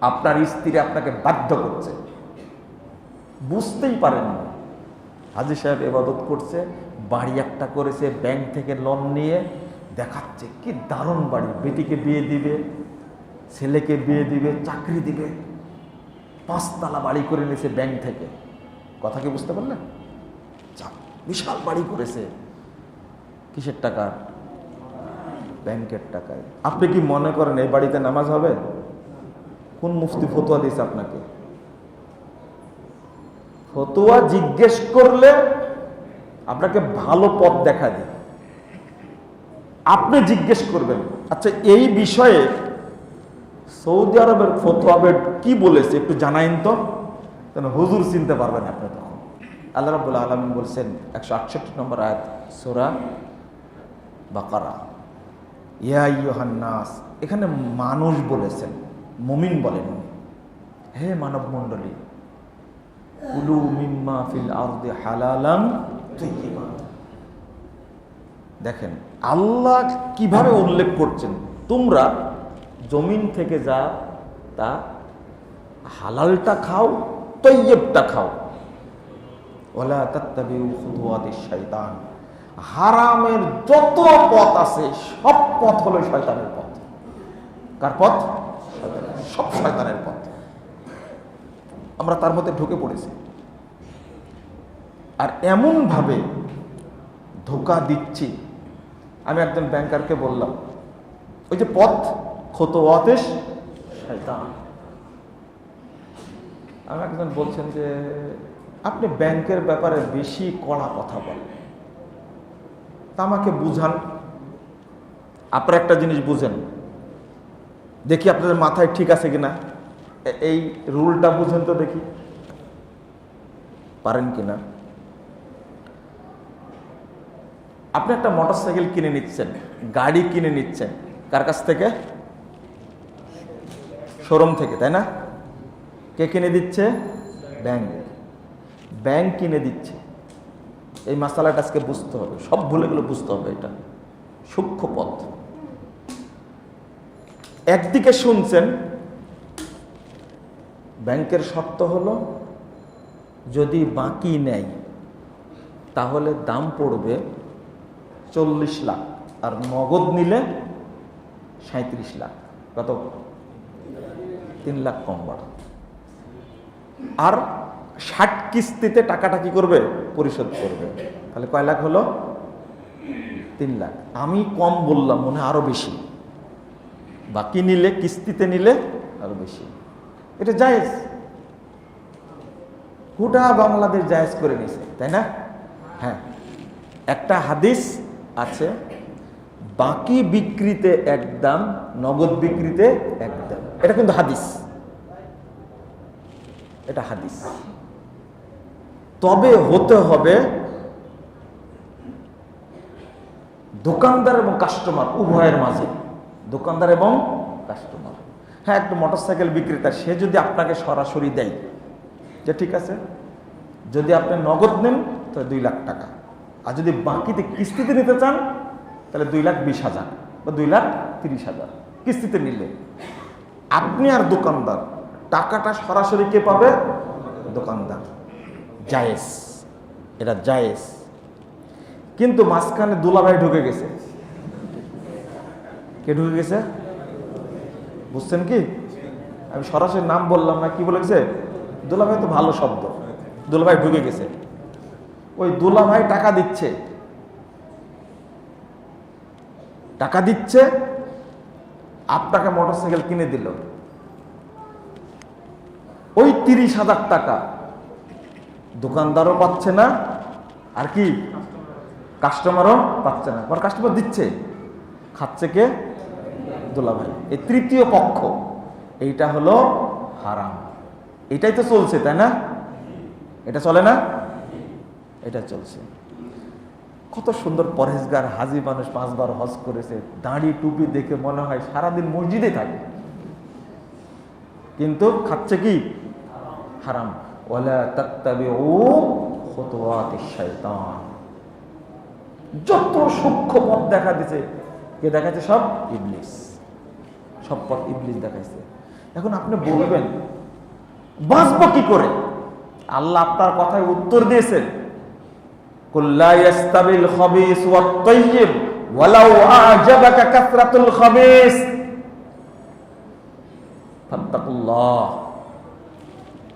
আপনার স্ত্রী আপনাকে বাধ্য করছে। বুঝতেই পারেন না। হাজি সাহেব এবাদত করছে, বাড়ি একটা করেছে, ব্যাংক থেকে লোন নিয়ে, দেখাচ্ছে কি দারুণ বাড়ি। বেটিকে বিয়ে দিবে, ছেলেকে বিয়ে দিবে, চাকরি দিবে। পাঁচতলা বাড়ি করে নিয়েছে ব্যাংক থেকে। কথা কি বুঝতে পারলেন? বিশাল বাড়ি করেছে। কিসের টাকা? ব্যাংকের টাকায়। আপনি কি মনে করেন এই বাড়িতে নামাজ হবে? কোন মুফতি ফতোয়া দিয়েছে আপনাকে? ফতোয়া জিজ্ঞেস করলে আপনাকে ভালো পথ দেখা দিই আপনি জিজ্ঞেস করবেন আচ্ছা এই বিষয়ে সৌদি আরবের ফতোয়াবে কি বলেছে? একটু জানাইন তো। কেন হুজুর চিনতে পারবেন আপনি তখন। আল্লাহ রাবুল্লাহ আলমিন বলছেন, একশো আটষট্টি নম্বর আয়াত, সোরা বাকারা। ইয়া ইয়োহান্নাস এখানে মানুষ বলেছেন। মুমিন বলেন হে মানব মণ্ডলী কুলু মিম্মা ফিল আরদি হালালাম দেখেন, আল্লাহ কীভাবে উল্লেখ করছেন? তোমরা জমিন থেকে যা, তা হালালটা খাও তৈয়বটা খাও। ওলা হারামের যত পথ আছে, সব পথ হলো শয়তানের পথ। কার পথ। সব শয়তানের পথ। আমরা তার মধ্যে ঢুকে পড়েছি। আর এমন ভাবে ধোকা দিচ্ছি, আমি একজন ব্যাংকারকে বললাম, ওই যে পথ খতোয়াতেশ শয়তান। আমি একজন বলছেন যে, আপনি ব্যাংকের ব্যাপারে বেশি কড়া কথা বলেন। তা আমাকে বুঝান। আপনারা একটা জিনিস বুঝেন দেখি আপনাদের মাথায় ঠিক আছে কিনা? এই রুলটা বুঝেন তো দেখি। পারেন কিনা? আপনি একটা মোটরসাইকেল কিনে নিচ্ছেন, গাড়ি কিনে নিচ্ছেন, কার কাছ থেকে? শোরুম থেকে, তাই না? কে কিনে দিচ্ছে? ব্যাংক। ব্যাংক কিনে দিচ্ছে। এই মশালাটা আজকে বুঝতে হবে, সব ভুলে গেলে বুঝতে হবে এটা। সূক্ষ্ম পথ। একদিকে শুনছেন, ব্যাংকের শর্ত হলো যদি বাকি নেয় তাহলে দাম পড়বে চল্লিশ লাখ, আর নগদ নিলে সাঁত্রিশ লাখ, কত? তিন লাখ কম বাড়া। আর ষাট কিস্তিতে টাকাটা কি করবে? পরিশোধ করবে। তাহলে কয় লাখ হলো? তিন লাখ। আমি কম বললাম, মনে হয় আরও বেশি। বাকি নিলে, কিস্তিতে নিলে আরও বেশি। এটা জায়েজ। গোটা বাংলাদেশ জায়েজ করে নিয়েছে, তাই না? হ্যাঁ। একটা হাদিস আছে, বাকি বিক্রিতে একদম, নগদ বিক্রিতে একদম। এটা কিন্তু হাদিস। এটা হাদিস। তবে হতে হবে দোকানদার এবং কাস্টমার, উভয়ের মাঝে। দোকানদার এবং কাস্টমার হ্যাঁ একটা মোটরসাইকেল বিক্রেতা, সে যদি আপনাকে সরাসরি দেয়, যে ঠিক আছে, যদি আপনি নগদ নেন, তাহলে দুই লাখ টাকা। আর যদি বাকিতে কিস্তিতে নিতে চান, তাহলে দুই লাখ বিশ হাজার বা দুই লাখ তিরিশ হাজার কিস্তিতে নিলে। আপনি আর দোকানদার, টাকাটা সরাসরি কে পাবে? দোকানদার। জায়েজ। এটা জায়েজ। কিন্তু মাঝখানে দুলাভাই ঢুকে গেছে। কে ঢুকে গেছে? বুঝছেন কি? আমি সরাসরি নাম বললাম না, কি বলেছে? দুলাভাই তো ভালো শব্দ। দুলাভাই ঢুকে গেছে। ওই দুলাভাই টাকা দিচ্ছে। টাকা দিচ্ছে, আপনাকে মোটরসাইকেল কিনে দিল। ওই তিরিশ হাজার টাকা দোকানদারও পাচ্ছে না, আর কি? কাস্টমারও পাচ্ছে না। কাস্টমার দিচ্ছে। খাচ্ছে কে? দোলাভাই এই তৃতীয় পক্ষ, এইটা হলো হারাম। এটাই তো চলছে, তাই না? এটা চলে না? এটা চলছে। কত সুন্দর পরহেজগার, হাজি মানুষ পাঁচবার হজ করেছে, দাড়ি টুপি দেখে মনে হয় সারাদিন মসজিদে থাকে। কিন্তু খাচ্ছে কি? হারাম। যত সূক্ষ্ম পথ দেখা দিছে, কে দেখাচ্ছে সব? ইবলিস। সব পথ ইবলিস দেখাইছে। এখন আপনি বলবেন, বাঁচবো কি করে? আল্লাহ আপনার কথায় উত্তর দিয়েছেন।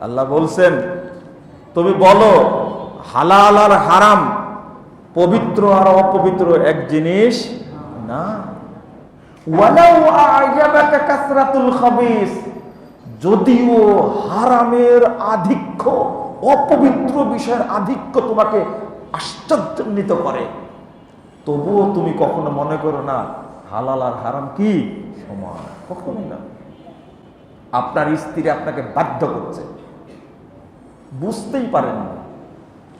আল্লাহ বলছেন, তুমি বলো, হালাল আর হারাম, পবিত্র আর অপবিত্র এক জিনিস না ওয়ালাউ আ'জাবাকা কাসরাতুল খাবিস যদিও হারামের আধিক্য, অপবিত্র বিষয়ের আধিক্য তোমাকে আশ্চর্যান্বিত করে। তবুও তুমি কখনো মনে করো না, হালাল আর হারাম কি? সমান। কখনোই না। আপনার স্ত্রী আপনাকে বাধ্য করছে। বুঝতেই পারেন না।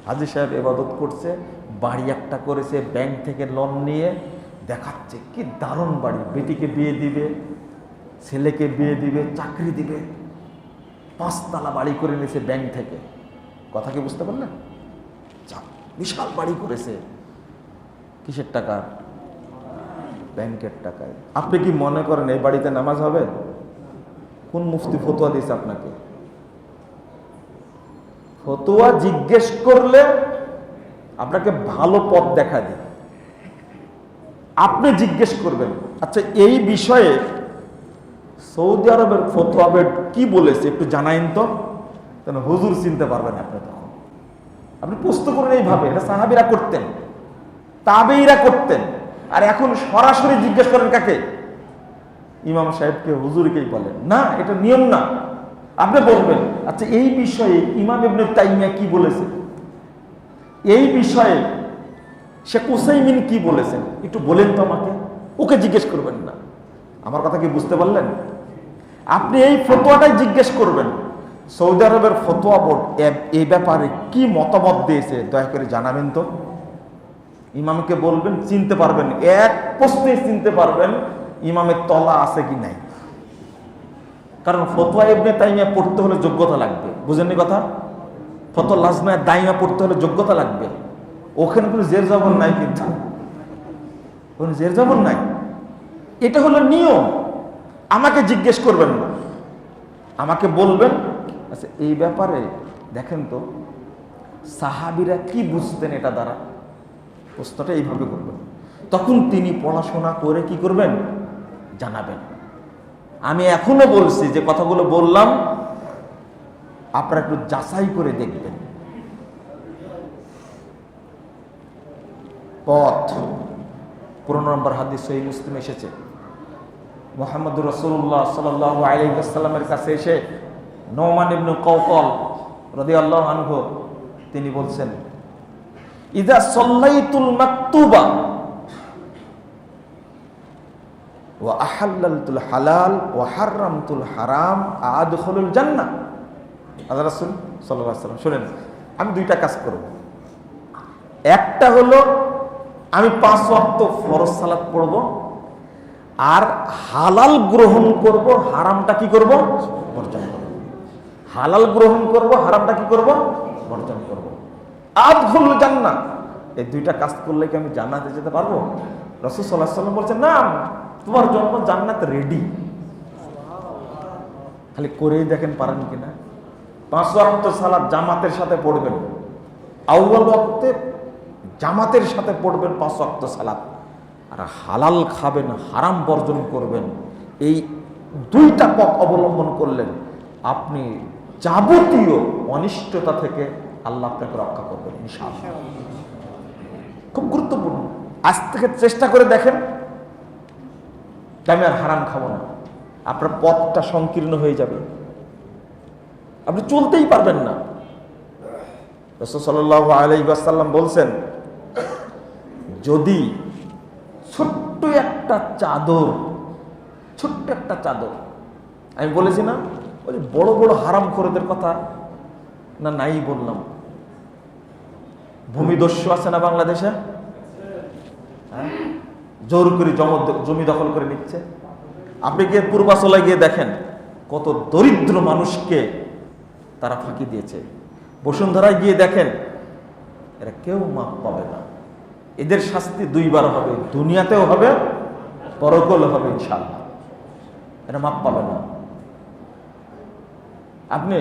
হাজি সাহেব এবাদত করছে, বাড়ি একটা করেছে, ব্যাংক থেকে লোন নিয়ে দেখাচ্ছে, কি দারুণ বাড়ি। বেটিকে বিয়ে দিবে, ছেলেকে বিয়ে দিবে, চাকরি দিবে। পাঁচতলা বাড়ি করে নিয়েছে ব্যাংক থেকে। কথা কি বুঝতে পারলেন? বিশাল বাড়ি করেছে। কিসের টাকা? ব্যাংকের টাকায়। আপনি কি মনে করেন এই বাড়িতে নামাজ হবে? কোন মুফতি ফতোয়া দিয়েছে আপনাকে? ফতোয়া জিজ্ঞেস করলে আপনাকে ভালো পথ দেখা দিই আপনি জিজ্ঞেস করবেন আচ্ছা এই বিষয়ে সৌদি আরবের ফতোয়া বেড কি বলেছে? একটু জানাইন তো। হুজুর চিনতে পারবেন আপনি তখন। আপনি প্রশ্ন করেন এইভাবে, এটা সাহাবিরা করতেন তাবেইরা করতেন। আর এখন সরাসরি জিজ্ঞেস করেন কাকে? ইমাম সাহেবকে, হুজুরকেই বলেন। না, এটা নিয়ম না। আপনি বলবেন আচ্ছা এই বিষয়ে ইমাম ইবনে তাইমিয়া কি বলেছে? এই বিষয়ে শেখ উসাইমিন কি বলেছেন? একটু বলেন তো আমাকে। ওকে জিজ্ঞেস করবেন না। আমার কথা কি বুঝতে পারলেন? আপনি এই ফতোয়াটাই জিজ্ঞেস করবেন। সৌদি আরবের ফতোয়া বোর্ড এই ব্যাপারে কি মতামত দিয়েছে? দয়া করে জানাবেন তো। ইমামকে বলবেন, চিনতে পারবেন। এক প্রশ্নে চিনতে পারবেন ইমামের তলা আছে কি নাই। কারণ ফতোয়া ইবনে তাইমিয়া পড়তে হলে যোগ্যতা লাগবে। বুঝেননি কথা? ফতোয়া লাজমায় দাইমা পড়তে হলে যোগ্যতা লাগবে। ওখানে কোনো জের জবর নাই কিন্তু। কোনো জের জবর নাই। এটা হলো নিয়ম। আমাকে জিজ্ঞেস করবেন না। আমাকে বলবেন। আচ্ছা এই ব্যাপারে দেখেন তো, সাহাবিরা কি বুঝতেন এটা দ্বারা? প্রশ্নটা এইভাবে করবেন। তখন তিনি পড়াশোনা করে কি করবেন? জানাবেন। আমি এখনও বলছি যে কথাগুলো বললাম, আপনারা একটু যাচাই করে দেখবেন। পথ। পনেরো নম্বর হাদিস সহি মুসলিম এসেছে। মোহাম্মদ রসুল্লাহ সাল আলাইসাল্লামের কাছে এসে নৌমান ইবনু কৌকল রদি আল্লাহ আনহ, তিনি বলছেন, ইদা সল্লাইতুল মাকতুবা ওয়া আহাল্লালতুল হালাল ওয়া হাররামতুল হারাম আদখুলুল জান্নাহ। আল্লাহ রাসূল সাল্লাল্লাহু আলাইহি ওয়াসাল্লাম, শুনেন, আমি দুইটা কাজ করব। একটা হলো আমি পাঁচ ওয়াক্ত ফরজ সালাদ পড়ব আর হালাল গ্রহণ করব, হারামটা কি করব? বর্জন করব। হালাল গ্রহণ করব, হারামটা কি করব? বর্জন করব। আদখুলুল জান্নাহ। এই দুইটা কাজ করলে কি আমি জান্নাতে যেতে পারব? রসুল সাল্লাহ সাল্লাম বলছেন, না, তোমার জন্ম জান্নাত রেডি খালি করেই দেখেন পারেন কিনা। পাঁচ ওয়াক্ত সালাদ জামাতের সাথে পড়বেন। আউ্বাল ওয়াক্তে জামাতের সাথে পড়বেন পাঁচ ওয়াক্ত সালাদ আর হালাল খাবেন, হারাম বর্জন করবেন, এই দুইটা পথ অবলম্বন করলেন, আপনি যাবতীয় অনিষ্টতা থেকে আল্লাহ আপনাকে রক্ষা করবেন খুব গুরুত্বপূর্ণ। আজ থেকে চেষ্টা করে দেখেন আমি আর হারাম খাব না। আপনার পথটা সংকীর্ণ হয়ে যাবে। আপনি চলতেই পারবেন না। রসুল সাল্লাহ বলছেন যদি ছোট্ট একটা চাদর, ছোট্ট একটা চাদর, আমি বলেছি না, ওই বড় বড় হারাম খোরদের কথা, না নাই বললাম। ভূমিদস্যু আছে না বাংলাদেশে? হ্যাঁ? জোর করে জম- দখল করে নিচ্ছে। আপনি গিয়ে পূর্বাচলায় গিয়ে দেখেন, কত দরিদ্র মানুষকে তারা ফাঁকি দিয়েছে। বসুন্ধরায় গিয়ে দেখেন, এরা কেউ মাপ পাবে না। এদের শাস্তি দুইবার হবে দুনিয়াতেও হবে পরকল হবে ইনশাল্লাহ এটা মাপ পাবে না। আপনি